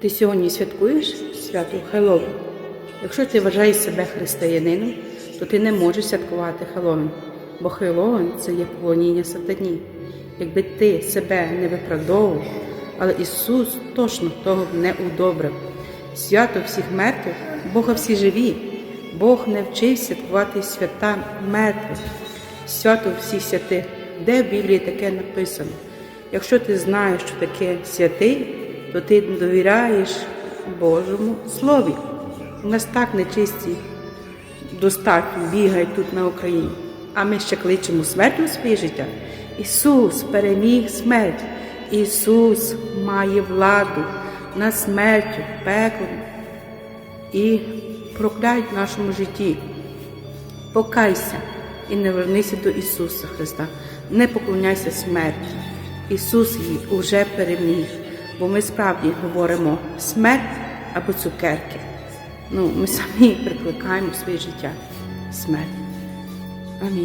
Ти сьогодні святкуєш свято Хеллоуін? Якщо ти вважаєш себе християнином, то ти не можеш святкувати Хеллоуін, бо Хеллоуін – це є поклоніння сатані. Якби ти себе не виправдовував, але Ісус точно того не удобрив. Свято всіх мертвих, Бога всі живі. Бог не вчив святкувати свята мертвих, свято всіх святих. Де в Біблії таке написано? Якщо ти знаєш, що таке святий, то ти довіряєш Божому Слові. У нас так нечисті достатньо бігають тут на Україні. А ми ще кличемо смерть у своє життя. Ісус переміг смерть. Ісус має владу над смертю, пеклом і прокляють в нашому житті. Покайся і не вернися до Ісуса Христа. Не поклоняйся смерті. Ісус її уже переміг, бо ми справді говоримо смерть або цукерки. Ну, ми самі прикликаємо в своє життя смерть. Амінь.